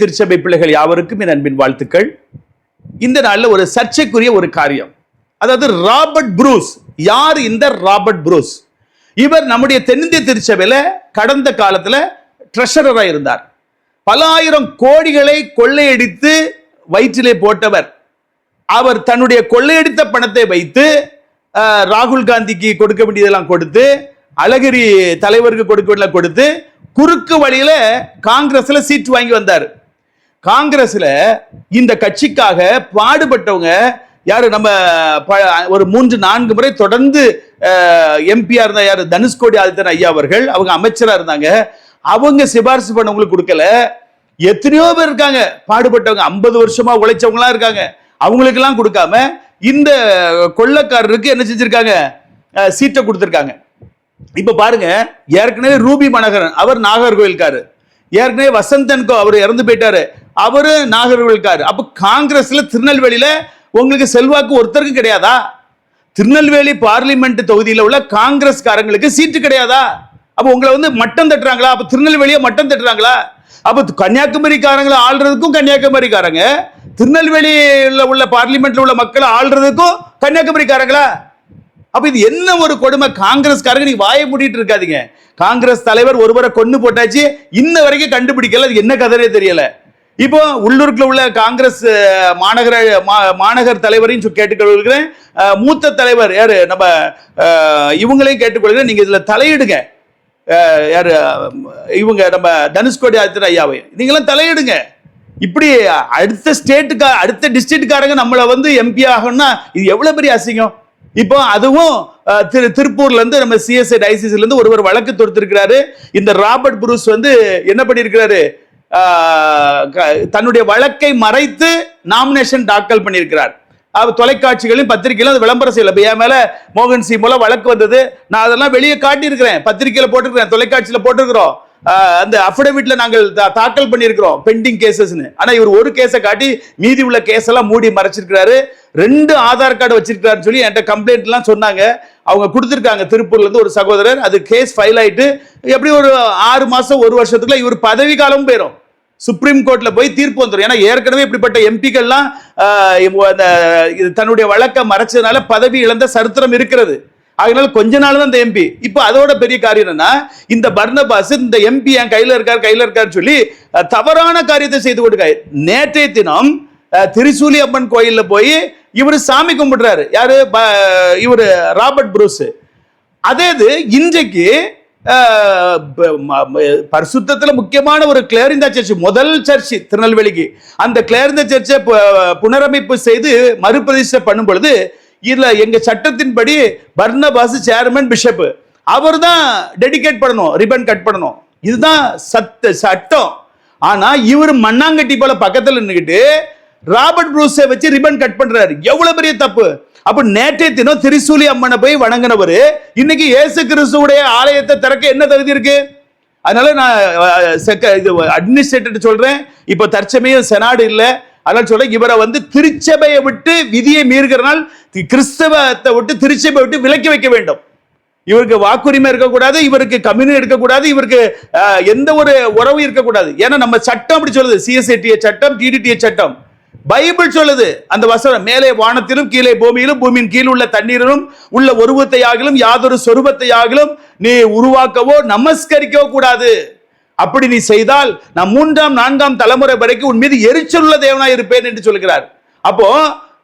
திருச்சபை பிள்ளைகள் யாவருக்கும் என் அன்பின் வாழ்த்துக்கள். இந்த நாளில் ஒரு சர்ச்சைக்குரிய ஒரு காரியம். அதாவது ராபர்ட் புரூஸ். யார் இந்த ராபர்ட் புரூஸ்? இவர் நம்முடைய தென்னிந்திய திருச்சபையில் கடந்த காலத்தில் ட்ரெஷரராக இருந்தார். பல ஆயிரம் கோடிகளை கொள்ளையடித்து வயிற்றிலே போட்டவர். அவர் தன்னுடைய கொள்ளையடித்த பணத்தை வைத்து ராகுல் காந்திக்கு கொடுக்க வேண்டியதெல்லாம் கொடுத்து அழகிரி தலைவருக்கு கொடுக்க வேண்டியதெல்லாம் கொடுத்து குறுக்கு வழியில காங்கிரஸ்ல சீட் வாங்கி வந்தார். காங்கிரஸ்ல இந்த கட்சிக்காக பாடுபட்டவங்க யாரு? நம்ம ப- ஒரு மூன்று நான்கு முறை தொடர்ந்து எம்பியா இருந்தா யாரு? தனுஷ்கோடி ஆதித்தன் ஐயா அவர்கள் அவங்க அமைச்சரா இருந்தாங்க. அவங்க சிபாரிசு பண்ணவங்களுக்கு கொடுக்கல. எத்தனையோ பேர் இருக்காங்க. பாடுபட்டவங்க. ஐம்பது வருஷமா உழைச்சவங்களாம் இருக்காங்க. அவங்களுக்கெல்லாம் கொடுக்காம இந்த கொள்ளக்காரருக்கு என்ன செஞ்சிருக்காங்க? சீட்டை கொடுத்துருக்காங்க. இப்ப பாருங்க. ஏற்கனவே ரூபி மனகரன் அவர் நாகர்கோவில்காரு ஏற்கனவே வசந்தன்கோ அவர் இறந்து போயிட்டாரு. அவரு நாகர்கோவில்காரு அப்ப காங்கிரஸ்ல திருநெல்வேலியில உங்களுக்கு செல்வாக்கு ஒருத்தருக்கும் கிடையாதா? திருநெல்வேலி பார்லிமெண்ட் தொகுதியில உள்ள காங்கிரஸ்காரங்களுக்கு சீட்டு கிடையாதா? அப்ப உங்களை வந்து மட்டம் தட்டுறாங்களா? அப்ப திருநெல்வேலியை மட்டம் தட்டுறாங்களா? அப்ப கன்னியாகுமரிக்காரங்களை ஆள்றதுக்கும் கன்னியாகுமரிக்காரங்க. திருநெல்வேலியில உள்ள பார்லிமெண்ட்ல உள்ள மக்களை ஆள்றதுக்கும் கன்னியாகுமரிக்காரங்களா? அப்ப இது என்ன ஒரு கொடுமை? காங்கிரஸ்காரங்க நீங்க வாயை மூடிட்டு இருக்காதீங்க. காங்கிரஸ் தலைவர் ஒருவரை கொண்டு போட்டாச்சு. இன்ன வரைக்கும் கண்டுபிடிக்கல. அது என்ன கதையே தெரியல. இப்போ உள்ளூருக்குள்ள உள்ள காங்கிரஸ் மாநகர மா- மாநகர் தலைவரையும் கேட்டுக்கொள்கிறேன். மூத்த தலைவர் யாரு? நம்ம இவங்களையும் கேட்டுக்கொள்கிறேன். நீங்க இதுல தலையிடுங்க. யாரு? இவங்க நம்ம தனுஷ்கோடி ஆதித்தர் ஐயாவை. நீங்களாம் தலையிடுங்க. இப்படி அடுத்த ஸ்டேட்டுக்கா அடுத்த டிஸ்ட்ரிக்ட்காரங்க நம்மளை வந்து எம்பி ஆகணும்னா இது எவ்வளவு பெரிய அசிங்கம்? இப்போ அதுவும் திரு திருப்பூர்ல இருந்து நம்ம சிஎஸ்ஐ டைசிஸ்ல இருந்து ஒருவர் வழக்கு தொடுத்திருக்கிறாரு. இந்த ராபர்ட் புரூஸ் வந்து என்ன பண்ணியிருக்கிறாரு? தன்னுடைய வழக்கை மறைத்து நாமினேஷன் தாக்கல் பண்ணியிருக்கிறார். அவர் தொலைக்காட்சிகளையும் பத்திரிகையிலும் அது விளம்பரம் செய்யல. இப்ப என் மேல மோகன் சி மூலம் வழக்கு வந்தது. நான் அதெல்லாம் வெளியே காட்டியிருக்கிறேன். பத்திரிகையில போட்டிருக்கிறேன். தொலைக்காட்சியில போட்டிருக்கிறோம். அந்த அஃபிடவிட்ல நாங்கள் தா- தாக்கல் பண்ணியிருக்கிறோம். பெண்டிங் கேசஸ்னு ஆனா இவர் ஒரு கேஸை காட்டி மீதி உள்ள கேஸ் எல்லாம் மூடி மறைச்சிருக்கிறாரு. ரெண்டு ஆதார் கார்டு வச்சிருக்கிறாருன்னு சொல்லி என்கிட்ட கம்ப்ளைண்ட் எல்லாம் சொன்னாங்க. அவங்க கொடுத்துருக்காங்க. திருப்பூர்ல இருந்து ஒரு சகோதரர். அது கேஸ் ஃபைல் ஆயிட்டு எப்படி ஒரு ஆறு மாசம் ஒரு வருஷத்துக்குள்ள இவர் பதவி காலம் போயிடும் சுப்ரீம் கோர்ட்ல போய் தீர்ப்பு வந்துடும் ஏன்னா ஏற்கனவே இப்படிப்பட்ட எம்பிக்கள்லாம் தன்னுடைய வழக்கை மறைச்சதுனால பதவி இழந்த சரித்திரம் இருக்கிறது. அதனால கொஞ்ச நாள் தான் இந்த எம்பி இப்போ அதோட பெரிய காரியம் என்னன்னா இந்த பர்னபாஸ் இந்த எம்பி என் கையில இருக்கார் கையில இருக்காருன்னு சொல்லி தவறான காரியத்தை செய்து கொடுக்காரு. நேற்றைய தினம் திரிசூலி அம்மன் கோயிலில் போய் இவர் சாமி கும்பிடுறாரு. யாரு? ப- இவரு ராபர்ட் புரூஸ் அதே இது இன்றைக்கு பரிசுத்தத்தில் முக்கியமான ஒரு கிளேரிந்தா சர்ச் முதல் சர்ச் திருநெல்வேலிக்கு. அந்த கிளேரிந்த சர்ச்சை புனரமைப்பு செய்து மறுபிரதிஷ்டை பண்ணும் பொழுது இதில் எங்கள் சட்டத்தின்படி பர்னபாஸ் சேர்மன் பிஷப்பு அவர் தான் டெடிகேட் பண்ணணும் ரிபன் கட் பண்ணணும். இதுதான் சத்த சட்டம். ஆனால் இவர் மண்ணாங்கட்டி போல பக்கத்தில் நின்றுக்கிட்டு ராபர்ட் ப்ரூஸை வச்சு ரிபன் கட் பண்ணுறாரு எவ்வளோ பெரிய தப்பு? அப்ப நேற்றைய தினம் திரிசூலி அம்மனை போய் வணங்கினவர் இன்னைக்கு இயேசு கிறிஸ்துவுடைய ஆலயத்தை திறக்க என்ன தகுதி இருக்கு? அதனால நான் இது அட்மினிஸ்ட்ரேட்டர் சொல்றேன். இப்போ தற்சமயம் செனாடு இல்லை. அதனால சொல்றேன் இவரை வந்து திருச்சபையை விட்டு விதியை மீறுகிறனால் கிறிஸ்தவத்தை விட்டு திருச்சபை விட்டு விலக்கி வைக்க வேண்டும். இவருக்கு வாக்குரிமை இருக்கக்கூடாது இவருக்கு கம்யூனி இருக்கக்கூடாது இவருக்கு எந்த ஒரு உறவும் இருக்கக்கூடாது. ஏன்னா நம்ம சட்டம் அப்படி சொல்லுது. சிஎஸ்ஐடிஏ சட்டம் டிடிடிஏ சட்டம். பைபிள் சொல்லுது அந்த வசனம் மேலே வானத்திலும் கீழே பூமியிலும் பூமியின் கீழ் உள்ள தண்ணீரிலும் உள்ள உருவத்தை ஆகிலும் யாதொரு சொரூபத்தை ஆகிலும் நீ உருவாக்கவோ நமஸ்கரிக்கவோ கூடாது. அப்படி நீ செய்தால் நான் மூன்றாம் நான்காம் தலைமுறை வரைக்கும் உன் மீது எரிச்சல் உள்ள தேவனாய் இருப்பேன் என்று சொல்கிறார் அப்போ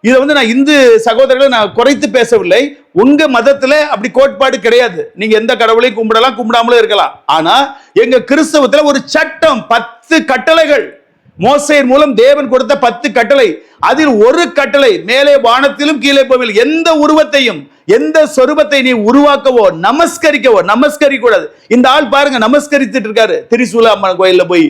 இதை வந்து நான் இந்து சகோதரர்களை நான் குறைத்து பேசவில்லை. உங்க மதத்துல அப்படி கோட்பாடு கிடையாது. நீங்க எந்த கடவுளையும் கும்பிடலாம் கும்பிடாமலும் இருக்கலாம். ஆனா எங்க கிறிஸ்தவத்துல ஒரு சட்டம் பத்து கட்டளைகள். மோசையின் மூலம் தேவன் கொடுத்த பத்து கட்டளை. அதில் ஒரு கட்டளை மேலே வானத்திலும் கீழே போவில் எந்த உருவத்தையும் எந்த சொரூபத்தை நீ உருவாக்கவோ நமஸ்கரிக்கவோ நமஸ்கரிக்க கூடாது இந்த ஆள் பாருங்க நமஸ்கரித்துட்டு இருக்காரு. திரிசூல அம்மன் கோயில்ல போய்.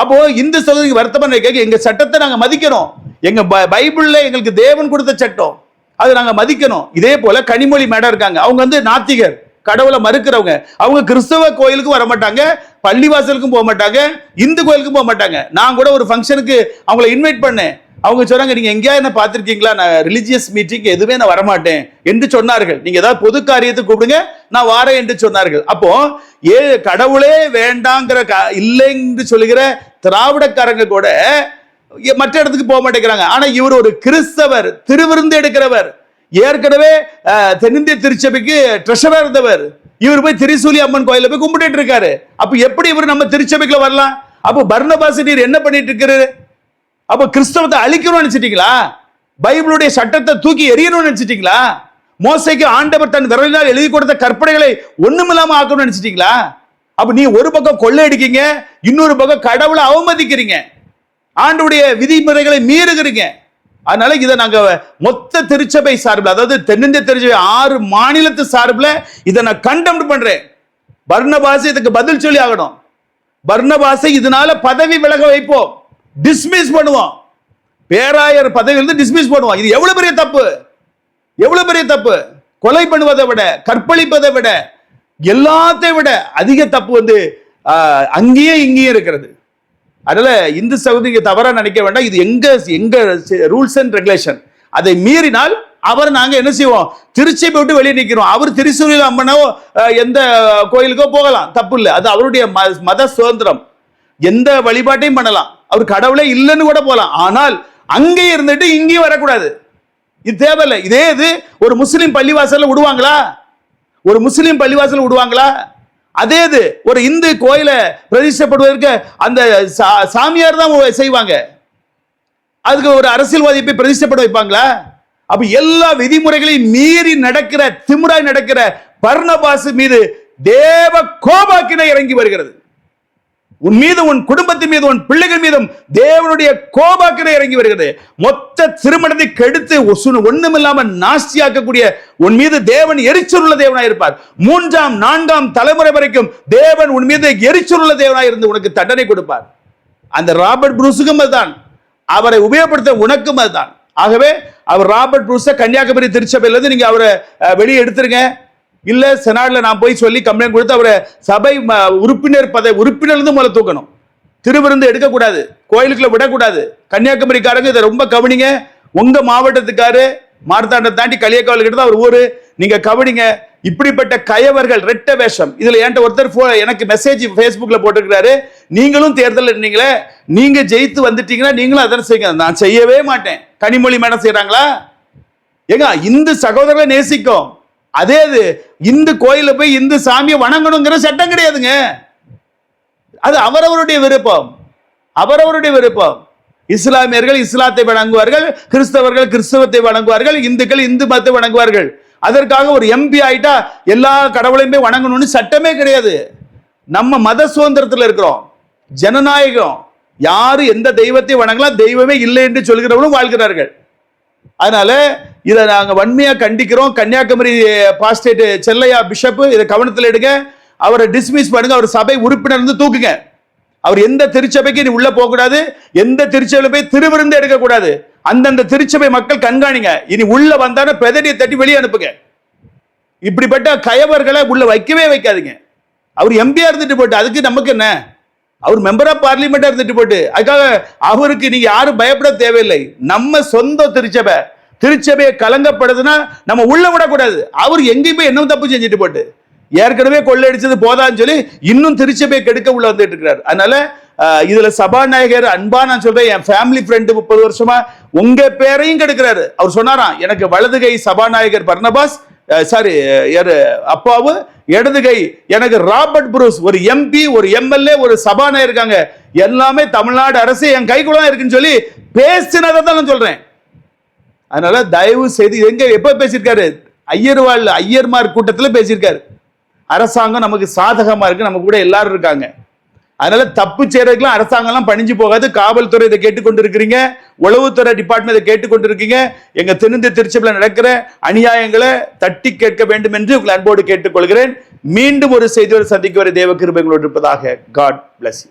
அப்போ இந்து சகோதரிக்கு வருத்தம் கேட்க எங்க சட்டத்தை நாங்க மதிக்கிறோம் எங்க பைபிள்ல எங்களுக்கு தேவன் கொடுத்த சட்டம். அது நாங்க மதிக்கணும். இதே போல கனிமொழி மேடம் இருக்காங்க. அவங்க வந்து நாத்திகர். கடவுளை மறுக்கிறவங்க. அவங்க கிறிஸ்தவ கோயிலுக்கும் வர மாட்டாங்க பள்ளிவாசலுக்கும் போக மாட்டாங்க இந்து கோயிலுக்கும் போக மாட்டாங்க நான் கூட ஒரு ஃபங்க்ஷனுக்கு அவங்கள இன்வைட் பண்ணேன். அவங்க சொன்னாங்க நீங்க எங்கேயா என்ன பார்த்துருக்கீங்களா? நான் ரிலிஜியஸ் மீட்டிங் எதுவுமே நான் வரமாட்டேன். என்று சொன்னார்கள். நீங்க ஏதாவது பொது காரியத்துக்கு கூப்பிடுங்க நான் வாரேன் என்று சொன்னார்கள். அப்போ ஏ கடவுளே வேண்டாங்கிற க- இல்லைன்னு சொல்லுகிற திராவிடக்காரங்க கூட மற்ற இடத்துக்கு போக மாட்டேங்கிறாங்க ஆனா இவர் ஒரு கிறிஸ்தவர் திருவிருந்து எடுக்கிறவர். ஏற்கனவே தென்னிந்திய திருச்சபைக்கு ட்ரெஷராக இருந்தவர். இவர் போய் திரிசூலி அம்மன் கோயில போய் கும்பிட்டு இருக்காரு. அப்ப எப்படி இவர் நம்ம திருச்சபைக்குள்ள வரலாம்? அப்போ பர்ணபாசி நீர் என்ன பண்ணிட்டு இருக்கிறாரு? அப்போ கிறிஸ்தவத்தை அழிக்கணும்னு நினைச்சிட்டீங்களா? பைபிளுடைய சட்டத்தை தூக்கி எறியணும்னு நினைச்சிட்டீங்களா? மோசைக்கு ஆண்டவர் தன் விரலினால் எழுதி கொடுத்த கற்பனைகளை ஒண்ணுமில்லாம ஆக்கணும்னு நினைச்சிட்டீங்களா? அப்ப நீ ஒரு பக்கம் கொள்ளையடிக்கீங்க இன்னொரு பக்கம் கடவுளை அவமதிக்கிறீங்க. ஆண்டுடைய விதிமுறைகளை மீறுகிறீங்க. அதனால இதை நாங்கள் மொத்த திருச்சபை சார்பில் அதாவது தென்னிந்திய திருச்சபை ஆறு மாநிலத்து சார்பில் இதை நான் கண்டெம்ட் பண்றேன். பர்ணபாசை இதுக்கு பதில் சொல்லி ஆகணும். பர்ணபாசை இதனால பதவி விலக வைப்போம். டிஸ்மிஸ் பண்ணுவோம். பேராயர் பதவியிலிருந்து டிஸ்மிஸ் பண்ணுவோம். இது எவ்வளவு பெரிய தப்பு? எவ்வளவு பெரிய தப்பு? கொலை பண்ணுவதை விட கற்பழிப்பதை விட எல்லாத்தையும் விட அதிக தப்பு வந்து அங்கேயே அங்கேயும் இங்கேயும் இருக்கிறது. அதனால இந்து சகோதரிங்க தவறாக நினைக்க வேண்டாம். இது எங்க எங்க ரூல்ஸ் அண்ட் ரெகுலேஷன் அதை மீறினால் அவர் நாங்க என்ன செய்வோம்? திருச்சியை விட்டு வெளியே நிற்கிறோம் அவர் திருச்சூரில் அம்மனோ எந்த கோயிலுக்கோ போகலாம். தப்பு இல்லை. அது அவருடைய ம- மத சுதந்திரம். எந்த வழிபாட்டையும் பண்ணலாம். அவர் கடவுளே இல்லைன்னு கூட போகலாம். ஆனால் அங்கே இருந்துட்டு இங்கேயும் வரக்கூடாது. இது தேவையில்லை. இதே இது ஒரு முஸ்லீம் பள்ளிவாசல்ல விடுவாங்களா? ஒரு முஸ்லீம் பள்ளிவாசல் விடுவாங்களா? அதே இது ஒரு இந்து கோயிலை பிரதிஷ்டப்படுவதற்கு அந்த சா- சாமியார் தான் செய்வாங்க. அதுக்கு ஒரு அரசியல்வாதி போய் பிரதிஷ்டப்பட வைப்பாங்களா? அப்ப எல்லா விதிமுறைகளையும் மீறி நடக்கிற திமுறாய் நடக்கிற பர்ணபாசு மீது தேவ கோபாக்கினை இறங்கி வருகிறது. உன் மீது உன் குடும்பத்தின் மீது உன் பிள்ளைகள் மீதும் தேவனுடைய கோபாக்கினை இறங்கி வருகிறது. மொத்த திருமணத்தை கெடுத்து ஒசு- ஒண்ணுமில்லாம நாஸ்தியாக்கக்கூடிய உன் மீது தேவன் எரிச்சலுள்ள தேவனாய் இருப்பார். மூன்றாம் நான்காம் தலைமுறை வரைக்கும் தேவன் உன் மீது எரிச்சலுள்ள தேவனாய் இருந்து உனக்கு தண்டனை கொடுப்பார். அந்த ராபர்ட் புரூஸுக்கும் அதுதான். அவரை உபயோகப்படுத்த உனக்கும் அதுதான். ஆகவே அவர் ராபர்ட் புரூஸ கன்னியாகுமரி திருச்சபையிலிருந்து நீங்க அவரை வெளியே எடுத்துருங்க. இல்ல செனாட்ல நான் போய் சொல்லி கம்ப்ளைண்ட் கொடுத்து அவரை சபை ம, உறுப்பினர் பதவி உறுப்பினர்ந்து முதல்ல தூக்கணும். திருவிருந்து எடுக்கக்கூடாது கோயிலுக்குள்ள விடக்கூடாது. கன்னியாகுமரிக்காரங்க இதை ரொம்ப கவனிங்க. உங்க மாவட்டத்துக்காரு மார்த்தாண்டம் தாண்டி களியக்காவல் கிட்ட தான் அவர் ஊரு. நீங்க கவனிங்க இப்படிப்பட்ட கயவர்கள் ரெட்ட வேஷம். இதுல என்கிட்ட ஒருத்தர் எனக்கு மெசேஜ் ஃபேஸ்புக்ல போட்டிருக்கிறாரு. நீங்களும் தேர்தல் இருந்தீங்களே நீங்க ஜெயித்து வந்துட்டீங்கன்னா நீங்களும் அதனை செய்யுங்க நான் செய்யவே மாட்டேன். கனிமொழி மேடம் செய்யறாங்களா ஏங்க இந்து சகோதரர்களை நேசிக்கும். அதே இது இந்து கோயில போய் இந்து சாமியை வணங்கணுங்கிற சட்டம் கிடையாதுங்க. அது அவரவருடைய விருப்பம். அவரவருடைய விருப்பம். இஸ்லாமியர்கள் இஸ்லாத்தை வணங்குவார்கள் கிறிஸ்தவர்கள் கிறிஸ்தவத்தை வணங்குவார்கள் இந்துக்கள் இந்து மதத்தை வணங்குவார்கள். அதற்காக ஒரு எம்பி ஆயிட்டா எல்லா கடவுளையுமே வணங்கணும்னு சட்டமே கிடையாது. நம்ம மத சுதந்திரத்தில் இருக்கிறோம். ஜனநாயகம். யாரு எந்த தெய்வத்தை வணங்கலாம் தெய்வமே இல்லை என்று சொல்கிறவர்களும் வாழ்கிறார்கள். அதனால இதை நாங்கள் வன்மையாக கண்டிக்கிறோம். கன்னியாகுமரி பாஸ்டேட் செல்லையா பிஷப்பு இதை கவனத்தில் எடுங்க. அவரை டிஸ்மிஸ் பண்ணுங்க. அவர் சபை உறுப்பினர் வந்து தூக்குங்க. அவர் எந்த திருச்சபைக்கு நீ உள்ள போகக்கூடாது. எந்த திருச்சபையில போய் திருவிருந்து எடுக்கக்கூடாது. அந்தந்த திருச்சபை மக்கள் கண்காணிங்க. இனி உள்ள வந்தாலும் பெதடியை தட்டி வெளியே அனுப்புங்க. இப்படிப்பட்ட கயவர்களை உள்ள வைக்கவே வைக்காதீங்க. அவர் எம்பியா இருந்துட்டு போட்டு அதுக்கு நமக்கு என்ன? அவர் மெம்பர் ஆஃப் பார்லிமெண்டா இருந்துட்டு போட்டு அதுக்காக அவருக்கு நீங்க யாரும் பயப்பட தேவையில்லை. நம்ம சொந்த திருச்சபை திருச்சபையை கலங்கப்படுதுன்னா நம்ம உள்ள விடக்கூடாது. அவர் எங்கேயுமே என்ன தப்பு செஞ்சுட்டு போட்டு. ஏற்கனவே கொள்ளையடிச்சது போதான்னு சொல்லி இன்னும் திருச்சபையை கெடுக்க உள்ள வந்துட்டு இருக்கிறார் அதனால இதுல சபாநாயகர் அன்பா நான் சொல்றேன் என் ஃபேமிலி ஃப்ரெண்டு முப்பது வருஷமா உங்க பேரையும் கெடுக்கிறாரு. அவர் சொன்னாராம் எனக்கு வலதுகை சபாநாயகர் பர்னபாஸ் சாரி யாரு அப்பாவு இடதுகை எனக்கு ராபர்ட் புரூஸ் ஒரு எம்பி ஒரு எம்எல்ஏ ஒரு சபாநாயகர் இருக்காங்க. எல்லாமே தமிழ்நாடு அரசு என் கைக்குள்ள இருக்குன்னு சொல்லி பேசினதை தான் நான் சொல்றேன். அதனால தயவு செய்து எங்க எப்ப பேசியிருக்காரு? ஐயர்வாள் ஐயர்மார் கூட்டத்தில் பேசியிருக்காரு. அரசாங்கம் நமக்கு சாதகமா இருக்கு நம்ம கூட எல்லாரும் இருக்காங்க. அதனால தப்பு செய்யறதுக்குலாம் அரசாங்கம்லாம் பணிஞ்சு போகாது. காவல்துறை இதை கேட்டுக்கொண்டு இருக்கிறீங்க உளவுத்துறை டிபார்ட்மெண்ட் இதை கேட்டுக்கொண்டு இருக்கீங்க எங்க தென்னிந்திய திருச்சபையில் நடக்கிற அநியாயங்களை தட்டி கேட்க வேண்டும் என்று உங்கள் அன்போடு கேட்டுக்கொள்கிறேன். மீண்டும் ஒரு செய்தியோடு சந்திக்க வரை தேவ கிருபங்களோடு இருப்பதாக காட் பிளஸ் யூ